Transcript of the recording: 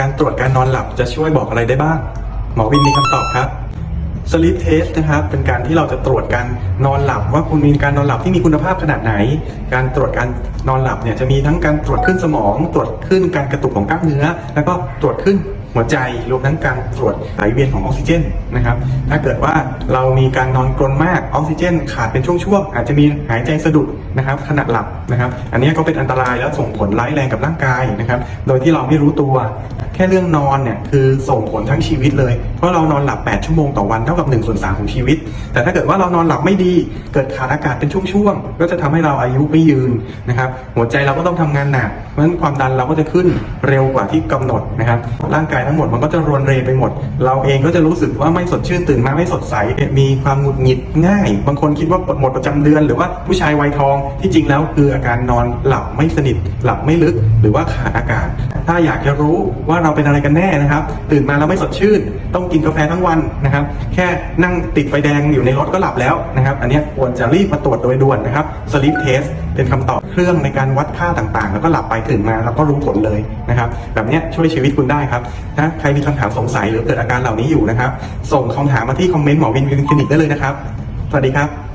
การตรวจการนอนหลับจะช่วยบอกอะไรได้บ้าง หมอวินมีคำตอบครับ sleep test นะครับ เป็นการที่เราจะตรวจการนอนหลับ ว่าคุณมีการนอนหลับที่มีคุณภาพขนาดไหน การตรวจการนอนหลับเนี่ยจะมีทั้งการตรวจขึ้นสมอง ตรวจขึ้นการกระตุกของกล้ามเนื้อ แล้วก็ตรวจขึ้น หัวใจรวมทั้งการตรวจไหลเวียนของออกซิเจนนะครับ ถ้าเกิดว่าเรามีการนอนกรนมากออกซิเจน ขาดเป็นช่วงๆอาจจะมีหายใจสะดุดนะครับขณะหลับนะครับ อันนี้ก็เป็นอันตรายแล้วส่งผลร้ายแรงกับร่างกายนะครับ โดยที่เราไม่รู้ตัว แค่เรื่องนอนเนี่ยคือส่งผลทั้งชีวิตเลย เพราะเรานอนหลับ 8 ชั่วโมงต่อวันเท่ากับ1ส่วน3ของชีวิต แต่ถ้าเกิดว่าเรานอนหลับไม่ดีเกิดขาดอากาศเป็นช่วงๆก็จะทำให้เราอายุไม่ยืนนะครับหัวใจเราก็ต้องทำงานหนักเพราะฉะนั้นความดันเราก็จะขึ้นเร็วกว่าที่กำหนดนะครับร่างกายทั้งหมดมันก็จะรวนเรไปหมด เราเองก็จะรู้สึกว่าไม่สดชื่นตื่นมาไม่สดใสมีความหงุดหงิดง่าย บางคนคิดว่าปวดหมดประจำเดือน หรือว่าผู้ชายวัยทองที่จริงแล้วคืออาการนอนหลับไม่สนิทหลับไม่ลึก หรือว่าขาดอากาศ ถ้าอยากจะรู้ว่าเราเป็นอะไรกันแน่นะครับ ตื่นมาแล้วไม่สดชื่น ต้องกินกาแฟทั้งวันนะครับ แค่นั่งติดไฟแดงอยู่ในรถก็หลับแล้วนะครับ อันนี้ควรจะรีบมาตรวจโดยด่วนนะครับ sleep test เป็นคำตอบเครื่องในการวัดค่าต่างๆ แล้วก็หลับไปตื่นมาแล้วก็รู้ผลเลยนะครับ แบบนี้ช่วยชีวิตคุณได้ครับถ้าใครมีคำถามสงสัยหรือเกิดอาการเหล่านี้อยู่นะครับ ส่งคำถามมาที่คอมเมนต์หมอวินวินคลินิกได้เลยนะครับ สวัสดีครับ